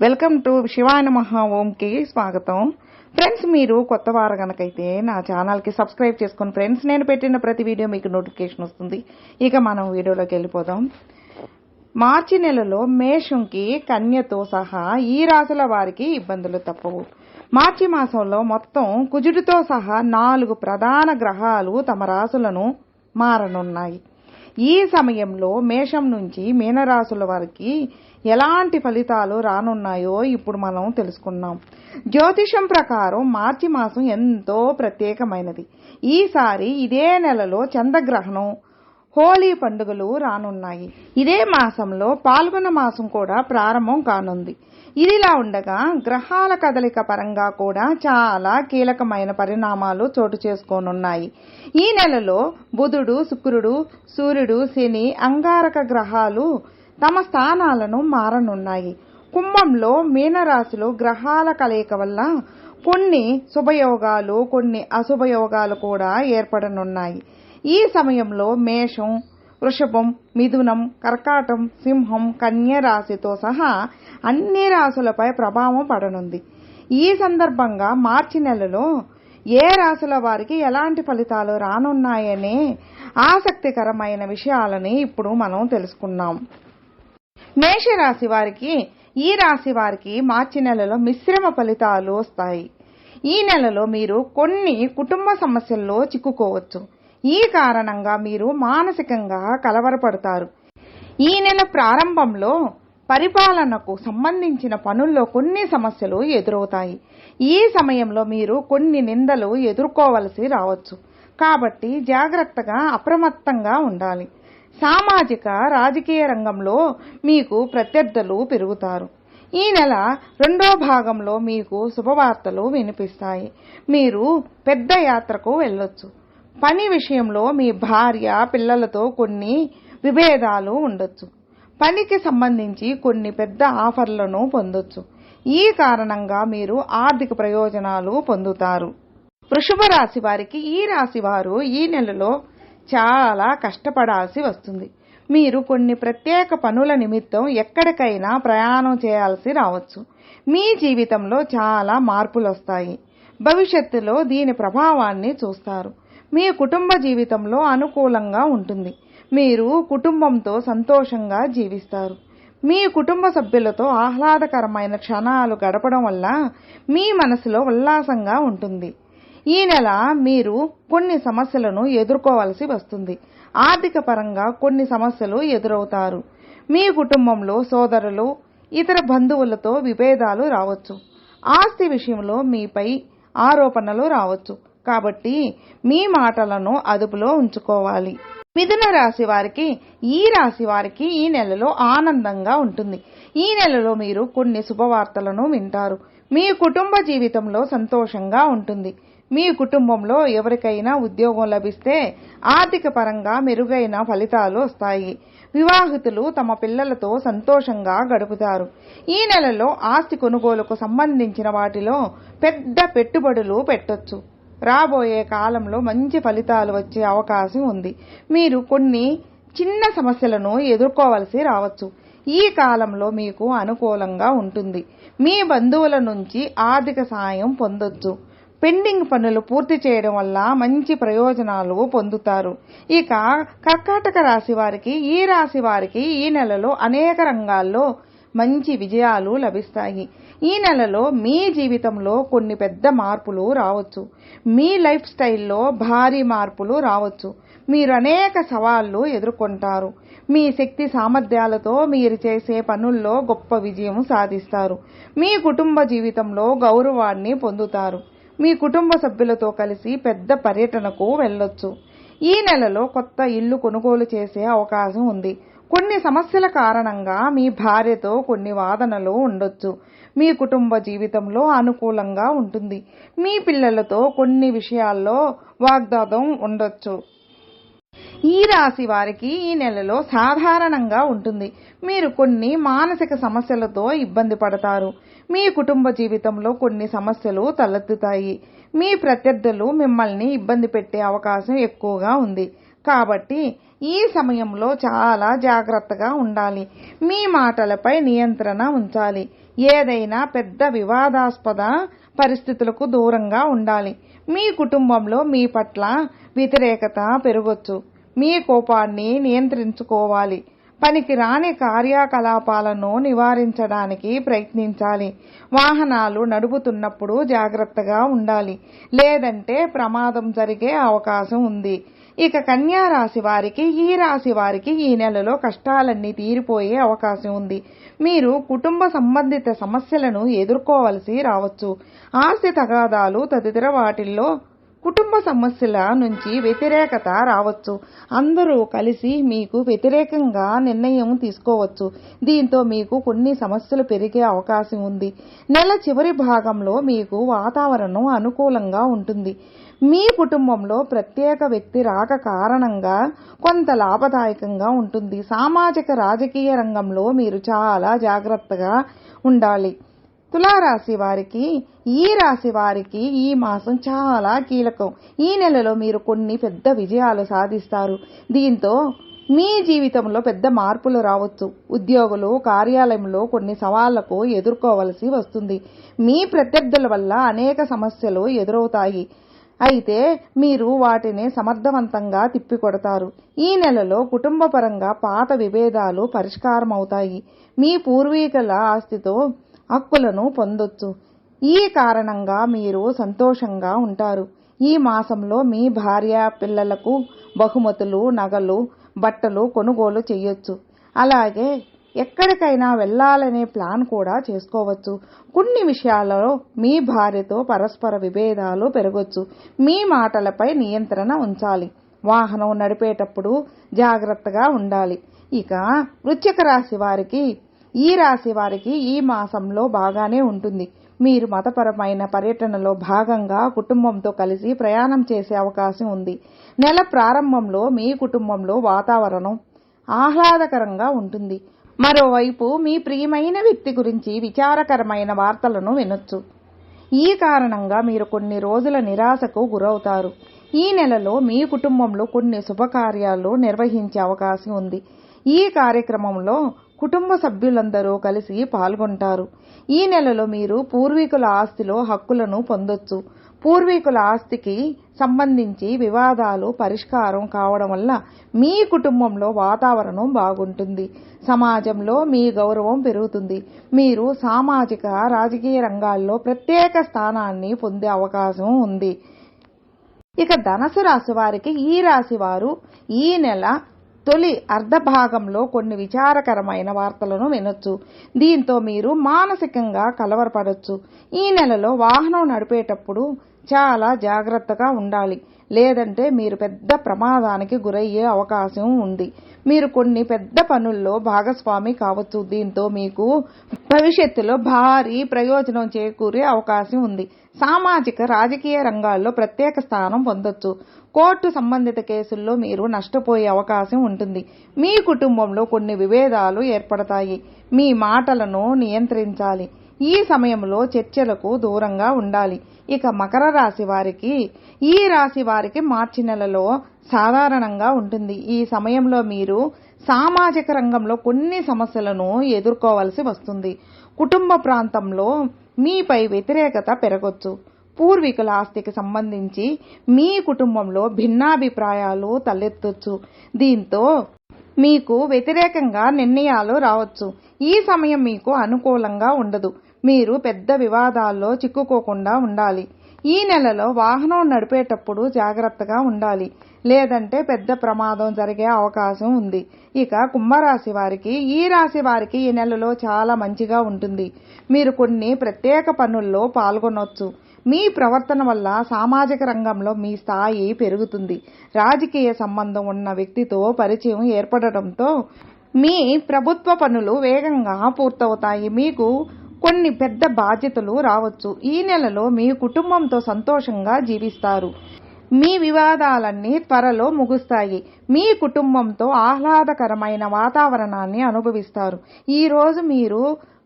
Welcome to శివాయన మహా ఓంకి స్వాగతం. Friends మీరు కొత్త వారు కనుకైతే నా ఛానల్కి సబ్స్క్రైబ్ చేసుకుని ఫ్రెండ్స్ నేను పెట్టిన ప్రతి వీడియో మీకు నోటిఫికేషన్ వస్తుంది. ఇక మనం వీడియోలోకి వెళ్ళిపోదాం. మార్చి నెలలో మేషంకి కన్యతో సహా ఈ రాశుల వారికి ఇబ్బందులు తప్పవు. మార్చి మాసంలో మొత్తం కుజుడితో సహా నాలుగు ప్రధాన గ్రహాలు తమ రాశులను మారనున్నాయి. ఈ సమయంలో మేషం నుంచి మీనరాశుల వారికి ఎలాంటి ఫలితాలు రానున్నాయో ఇప్పుడు మనం తెలుసుకున్నాం జ్యోతిషం ప్రకారం మార్చి మాసం ఎంతో ప్రత్యేకమైనది. ఈసారి ఇదే నెలలో చంద్రగ్రహణం హోలీ పండుగలు రానున్నాయి. ఇదే మాసంలో పాల్గొన మాసం కూడా ప్రారంభం కానుంది. ఇదిలా ఉండగా గ్రహాల కదలిక పరంగా కూడా చాలా కీలకమైన పరిణామాలు చోటు చేసుకోనున్నాయి. ఈ నెలలో బుధుడు శుక్రుడు సూర్యుడు శని అంగారక గ్రహాలు తమ స్థానాలను మారనున్నాయి. కుంభంలో మీనరాశిలో గ్రహాల కలయిక వల్ల కొన్ని శుభయోగాలు కొన్ని అశుభయోగాలు కూడా ఏర్పడనున్నాయి. ఈ సమయంలో మేషం వృషభం మిథునం కర్కాటం సింహం కన్య రాశితో సహా అన్ని రాశులపై ప్రభావం పడనుంది. ఈ సందర్భంగా మార్చి నెలలో ఏ రాశుల వారికి ఎలాంటి ఫలితాలు రానున్నాయనే ఆసక్తికరమైన విషయాలని ఇప్పుడు మనం తెలుసుకున్నాం. మేషరాశి వారికి ఈ రాశి వారికి మార్చి నెలలో మిశ్రమ ఫలితాలు వస్తాయి. ఈ నెలలో మీరు కొన్ని కుటుంబ సమస్యల్లో చిక్కుకోవచ్చు. ఈ కారణంగా మీరు మానసికంగా కలవరపడతారు. ఈ నెల ప్రారంభంలో పరిపాలనకు సంబంధించిన పనుల్లో కొన్ని సమస్యలు ఎదురవుతాయి. ఈ సమయంలో మీరు కొన్ని నిందలు ఎదుర్కోవలసి రావచ్చు. కాబట్టి జాగ్రత్తగా అప్రమత్తంగా ఉండాలి. సామాజిక రాజకీయ రంగంలో మీకు ప్రత్యర్థులు పెరుగుతారు. ఈ నెల రెండో భాగంలో మీకు శుభవార్తలు వినిపిస్తాయి. మీరు పెద్ద యాత్రకు వెళ్ళొచ్చు. పని విషయంలో మీ భార్య పిల్లలతో కొన్ని విభేదాలు ఉండొచ్చు. పనికి సంబంధించి కొన్ని పెద్ద ఆఫర్లను పొందొచ్చు. ఈ కారణంగా మీరు ఆర్థిక ప్రయోజనాలు పొందుతారు. వృషభ రాశి వారికి ఈ రాశి వారు ఈ నెలలో చాలా కష్టపడాల్సి వస్తుంది. మీరు కొన్ని ప్రత్యేక పనుల నిమిత్తం ఎక్కడికైనా ప్రయాణం చేయాల్సి రావచ్చు. మీ జీవితంలో చాలా మార్పులు వస్తాయి భవిష్యత్తులో దీని ప్రభావాన్ని చూస్తారు. మీ కుటుంబ జీవితంలో అనుకూలంగా ఉంటుంది. మీరు కుటుంబంతో సంతోషంగా జీవిస్తారు. మీ కుటుంబ సభ్యులతో ఆహ్లాదకరమైన క్షణాలు గడపడం వల్ల మీ మనసులో ఉల్లాసంగా ఉంటుంది. ఈ నెల మీరు కొన్ని సమస్యలను ఎదుర్కోవలసి వస్తుంది. ఆర్థిక పరంగా కొన్ని సమస్యలు ఎదురవుతారు. మీ కుటుంబంలో సోదరులు ఇతర బంధువులతో విభేదాలు రావచ్చు. ఆస్తి విషయంలో మీపై ఆరోపణలు రావచ్చు. కాబట్టి మీ మాటలను అదుపులో ఉంచుకోవాలి. మిథున రాశి వారికి ఈ రాశి వారికి ఈ నెలలో ఆనందంగా ఉంటుంది. ఈ నెలలో మీరు కొన్ని శుభవార్తలను వింటారు. మీ కుటుంబ జీవితంలో సంతోషంగా ఉంటుంది. మీ కుటుంబంలో ఎవరికైనా ఉద్యోగం లభిస్తే ఆర్థిక పరంగా మెరుగైన ఫలితాలు వస్తాయి. వివాహితులు తమ పిల్లలతో సంతోషంగా గడుపుతారు. ఈ నెలలో ఆస్తి కొనుగోలుకు సంబంధించిన వాటిలో పెద్ద పెట్టుబడులు పెట్టొచ్చు. రాబోయే కాలంలో మంచి ఫలితాలు వచ్చే అవకాశం ఉంది. మీరు కొన్ని చిన్న సమస్యలను ఎదుర్కోవలసి రావచ్చు. ఈ కాలంలో మీకు అనుకూలంగా ఉంటుంది. మీ బంధువుల నుంచి ఆర్థిక సాయం పొందొచ్చు. పెండింగ్ పనులు పూర్తి చేయడం వల్ల మంచి ప్రయోజనాలు పొందుతారు. ఇక కర్కాటక రాశి వారికి ఈ రాశి వారికి ఈ నెలలో అనేక రంగాల్లో మంచి విజయాలు లభిస్తాయి. ఈ నెలలో మీ జీవితంలో కొన్ని పెద్ద మార్పులు రావచ్చు. మీ లైఫ్ స్టైల్లో భారీ మార్పులు రావచ్చు. మీరు అనేక సవాళ్ళు ఎదుర్కొంటారు. మీ శక్తి సామర్థ్యాలతో మీరు చేసే పనుల్లో గొప్ప విజయం సాధిస్తారు. మీ కుటుంబ జీవితంలో గౌరవాన్ని పొందుతారు. మీ కుటుంబ సభ్యులతో కలిసి పెద్ద పర్యటనకు వెళ్ళొచ్చు. ఈ నెలలో కొత్త ఇల్లు కొనుగోలు చేసే అవకాశం ఉంది. కొన్ని సమస్యల కారణంగా మీ భార్యతో కొన్ని వాదనలు ఉండొచ్చు. మీ కుటుంబ జీవితంలో అనుకూలంగా ఉంటుంది. మీ పిల్లలతో కొన్ని విషయాల్లో వాగ్దాదం ఉండొచ్చు. ఈ రాశి వారికి ఈ నెలలో సాధారణంగా ఉంటుంది. మీరు కొన్ని మానసిక సమస్యలతో ఇబ్బంది పడతారు. మీ కుటుంబ జీవితంలో కొన్ని సమస్యలు తలెత్తుతాయి. మీ ప్రత్యర్థులు మిమ్మల్ని ఇబ్బంది పెట్టే అవకాశం ఎక్కువగా ఉంది. కాబట్టి ఈ సమయంలో చాలా జాగ్రత్తగా ఉండాలి. మీ మాటలపై నియంత్రణ ఉంచాలి. ఏదైనా పెద్ద వివాదాస్పద పరిస్థితులకు దూరంగా ఉండాలి. మీ కుటుంబంలో మీ పట్ల వ్యతిరేకత పెరగొచ్చు. మీ కోపాన్ని నియంత్రించుకోవాలి. పనికి రాని కార్యకలాపాలను నివారించడానికి ప్రయత్నించాలి. వాహనాలు నడుపుతున్నప్పుడు జాగ్రత్తగా ఉండాలి. లేదంటే ప్రమాదం జరిగే అవకాశం ఉంది. ఇక కన్యా రాశి వారికి ఈ రాశి వారికి ఈ నెలలో కష్టాలన్నీ తీరిపోయే అవకాశం ఉంది. మీరు కుటుంబ సంబంధిత సమస్యలను ఎదుర్కోవలసి రావచ్చు. ఆస్తి తగాదాలు తదితర వాటిల్లో కుటుంబ సమస్యల నుంచి వ్యతిరేకత రావచ్చు. అందరూ కలిసి మీకు వ్యతిరేకంగా నిర్ణయం తీసుకోవచ్చు. దీంతో మీకు కొన్ని సమస్యలు పెరిగే అవకాశం ఉంది. నెల చివరి భాగంలో మీకు వాతావరణం అనుకూలంగా ఉంటుంది. మీ కుటుంబంలో ప్రత్యేక వ్యక్తి రాక కారణంగా కొంత లాభదాయకంగా ఉంటుంది. సామాజిక రాజకీయ రంగంలో మీరు చాలా జాగ్రత్తగా ఉండాలి. తులారాశి వారికి ఈ రాశి వారికి ఈ మాసం చాలా కీలకం. ఈ నెలలో మీరు కొన్ని పెద్ద విజయాలు సాధిస్తారు. దీంతో మీ జీవితంలో పెద్ద మార్పులు రావచ్చు. ఉద్యోగులు కార్యాలయంలో కొన్ని సవాళ్ళకు ఎదుర్కోవలసి వస్తుంది. మీ ప్రత్యర్థుల వల్ల అనేక సమస్యలు ఎదురవుతాయి. అయితే మీరు వాటిని సమర్థవంతంగా తిప్పికొడతారు. ఈ నెలలో కుటుంబపరంగా పాత విభేదాలు పరిష్కారం అవుతాయి మీ పూర్వీకుల ఆస్తితో హక్కులను పొందొచ్చు. ఈ కారణంగా మీరు సంతోషంగా ఉంటారు. ఈ మాసంలో మీ భార్య పిల్లలకు బహుమతులు నగలు బట్టలు కొనుగోలు చేయొచ్చు. అలాగే ఎక్కడికైనా వెళ్ళాలనే ప్లాన్ కూడా చేసుకోవచ్చు. కొన్ని విషయాలలో మీ భార్యతో పరస్పర విభేదాలు పెరగొచ్చు. మీ మాటలపై నియంత్రణ ఉంచాలి. వాహనం నడిపేటప్పుడు జాగ్రత్తగా ఉండాలి. ఇక వృశ్చిక రాశి వారికి ఈ రాశి వారికి ఈ మాసంలో బాగానే ఉంటుంది. మీరు మతపరమైన పర్యటనలో భాగంగా కుటుంబంతో కలిసి ప్రయాణం చేసే అవకాశం ఉంది. నెల ప్రారంభంలో మీ కుటుంబంలో వాతావరణం ఆహ్లాదకరంగా ఉంటుంది. మరోవైపు మీ ప్రియమైన వ్యక్తి గురించి విచారకరమైన వార్తలను వినొచ్చు. ఈ కారణంగా మీరు కొన్ని రోజుల నిరాశకు గురవుతారు. ఈ నెలలో మీ కుటుంబంలో కొన్ని శుభకార్యాలు నిర్వహించే అవకాశం ఉంది. ఈ కార్యక్రమంలో కుటుంబ సభ్యులందరూ కలిసి పాల్గొంటారు. ఈ నెలలో మీరు పూర్వీకుల ఆస్తిలో హక్కులను పొందొచ్చు. పూర్వీకుల ఆస్తికి సంబంధించి వివాదాలు పరిష్కారం కావడం వల్ల మీ కుటుంబంలో వాతావరణం బాగుంటుంది. సమాజంలో మీ గౌరవం పెరుగుతుంది. మీరు సామాజిక రాజకీయ రంగాల్లో ప్రత్యేక స్థానాన్ని పొందే అవకాశం ఉంది. ఇక ధనసు రాశి వారికి ఈ రాశి వారు ఈ నెల తొలి అర్ధ భాగంలో కొన్ని విచారకరమైన వార్తలను వినొచ్చు. దీంతో మీరు మానసికంగా కలవరపడవచ్చు ఈ నెలలో వాహనం నడిపేటప్పుడు చాలా జాగ్రత్తగా ఉండాలి. లేదంటే మీరు పెద్ద ప్రమాదానికి గురయ్యే అవకాశం ఉంది. మీరు కొన్ని పెద్ద పనుల్లో భాగస్వామి కావచ్చు. దీంతో మీకు భవిష్యత్తులో భారీ ప్రయోజనం చేకూరే అవకాశం ఉంది. సామాజిక రాజకీయ రంగాల్లో ప్రత్యేక స్థానం పొందొచ్చు. కోర్టు సంబంధిత కేసుల్లో మీరు నష్టపోయే అవకాశం ఉంటుంది. మీ కుటుంబంలో కొన్ని విభేదాలు ఏర్పడతాయి. మీ మాటలను నియంత్రించాలి. ఈ సమయంలో చర్చలకు దూరంగా ఉండాలి. ఇక మకర రాశి వారికి ఈ రాశి వారికి మార్చి నెలలో సాధారణంగా ఉంటుంది. ఈ సమయంలో మీరు సామాజిక రంగంలో కొన్ని సమస్యలను ఎదుర్కోవలసి వస్తుంది. కుటుంబ ప్రాంతంలో మీపై వ్యతిరేకత పెరగొచ్చు. పూర్వీకుల ఆస్తికి సంబంధించి మీ కుటుంబంలో భిన్నాభిప్రాయాలు తలెత్తొచ్చు. దీంతో మీకు వ్యతిరేకంగా నిర్ణయాలు రావచ్చు. ఈ సమయం మీకు అనుకూలంగా ఉండదు. మీరు పెద్ద వివాదాల్లో చిక్కుకోకుండా ఉండాలి. ఈ నెలలో వాహనం నడిపేటప్పుడు జాగ్రత్తగా ఉండాలి. లేదంటే పెద్ద ప్రమాదం జరిగే అవకాశం ఉంది. ఇక కుంభరాశి వారికి ఈ రాశి వారికి ఈ నెలలో చాలా మంచిగా ఉంటుంది. మీరు కొన్ని ప్రత్యేక పనుల్లో పాల్గొనవచ్చు మీ ప్రవర్తన వల్ల సామాజిక రంగంలో మీ స్థాయి పెరుగుతుంది. రాజకీయ సంబంధం ఉన్న వ్యక్తితో పరిచయం ఏర్పడటంతో మీ ప్రభుత్వ పనులు వేగంగా పూర్తవుతాయి. మీకు కొన్ని పెద్ద బాధ్యతలు రావచ్చు. ఈ నెలలో మీ కుటుంబంతో సంతోషంగా జీవిస్తారు. మీ వివాదాలన్నీ త్వరలో ముగుస్తాయి. మీ కుటుంబంతో ఆహ్లాదకరమైన వాతావరణాన్ని అనుభవిస్తారు. ఈ రోజు మీరు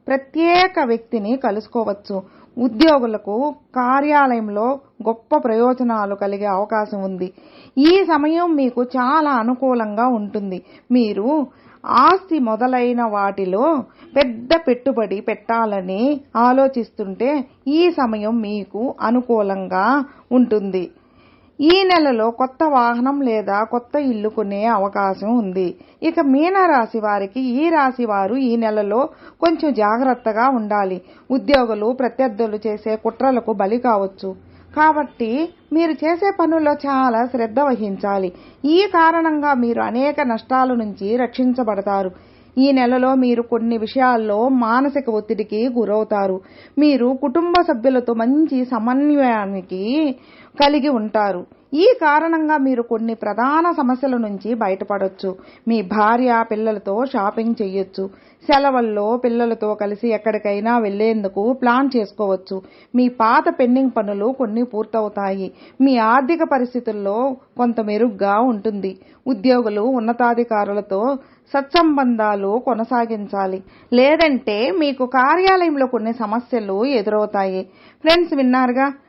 ప్రత్యేక వ్యక్తిని కలుసుకోవచ్చు. ఉద్యోగులకు కార్యాలయంలో గొప్ప ప్రయోజనాలు కలిగే అవకాశం ఉంది. ఈ సమయం మీకు చాలా అనుకూలంగా ఉంటుంది. మీరు ఆస్తి మొదలైన వాటిలో పెద్ద పెట్టుబడి పెట్టాలని ఆలోచిస్తుంటే ఈ సమయం మీకు అనుకూలంగా ఉంటుంది. ఈ నెలలో కొత్త వాహనం లేదా కొత్త ఇల్లు కొనే అవకాశం ఉంది. ఇక మీన రాశి వారికి ఈ రాశి వారు ఈ నెలలో కొంచెం జాగ్రత్తగా ఉండాలి. ఉద్యోగులు ప్రత్యర్థులు చేసే కుట్రలకు బలి కావచ్చు. కాబట్టి మీరు చేసే పనుల్లో చాలా శ్రద్ధ వహించాలి. ఈ కారణంగా మీరు అనేక నష్టాల నుంచి రక్షించబడతారు. ఈ నెలలో మీరు కొన్ని విషయాల్లో మానసిక ఒత్తిడికి గురవుతారు. మీరు కుటుంబ సభ్యులతో మంచి సమన్వయానికి కలిగి ఉంటారు. ఈ కారణంగా మీరు కొన్ని ప్రధాన సమస్యల నుంచి బయటపడవచ్చు మీ భార్య పిల్లలతో షాపింగ్ చేయొచ్చు సెలవుల్లో పిల్లలతో కలిసి ఎక్కడికైనా వెళ్ళేందుకు ప్లాన్ చేసుకోవచ్చు. మీ పాత పెండింగ్ పనులు కొన్ని పూర్తవుతాయి. మీ ఆర్థిక పరిస్థితుల్లో కొంత మెరుగ్గా ఉంటుంది. ఉద్యోగులు ఉన్నతాధికారులతో సత్సంబంధాలు కొనసాగించాలి. లేదంటే మీకు కార్యాలయంలో కొన్ని సమస్యలు ఎదురవుతాయి. ఫ్రెండ్స్ విన్నారుగా?